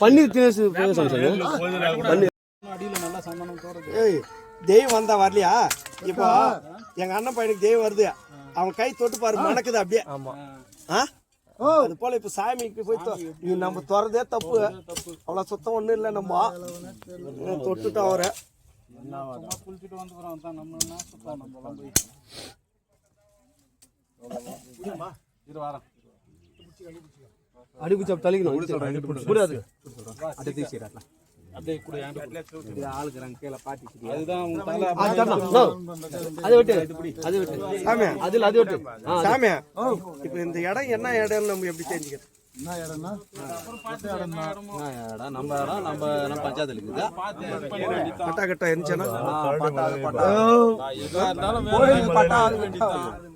பன்னீர் தினேஷ் பன்னீர். ஏய் தெய்வம் வந்தா வரலையா? இப்போ எங்க அண்ணன் பையனுக்கு தெய்வம் வருது. அவன் கை தொட்டு பாரு மணக்குது அப்படியே. ஆமா. ஆ? அது போல இப்ப சாமிக்கு போய் நம்ம துறதே தப்பு. அவ்வளவு சுத்தம் ஒண்ணும் இல்லை நம்ம. தொட்டுட்டோம் அவரை. குளிச்சுட்டு வந்துக்கிறோம் பாட்டி அது தரணும். நோ. அதை விட்டு அது விட்டு. சாமி அதில் அது விட்டு. ஆ, அது. சாமி இப்ப இந்த இடம் என்ன இடம்னு நம்ம எப்படி தெரிஞ்சுக்கிறது? என்ன இடம்னா? என்ன இடம்? நம்ம இடம் நம்ம நம்ம பஞ்சாயத்து இருக்குது? கட்டா கட்டா இருந்துச்சுன்னா? பட்டா பட்டா இருந்தாலும் பட்டா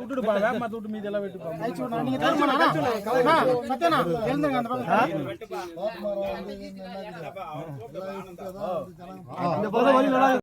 ராஜமாணிக்கம் பூஜாரி நான் வந்து தர்மராஜன். நான் வந்து பக்தபடியில் இல்ல ராஜ்வாடி விட்டுடுப்பா வேகமா விட்டு மீதி எல்லாம் வெட்டுப்பா. இந்த இந்த பக்கம் வழி நல்லா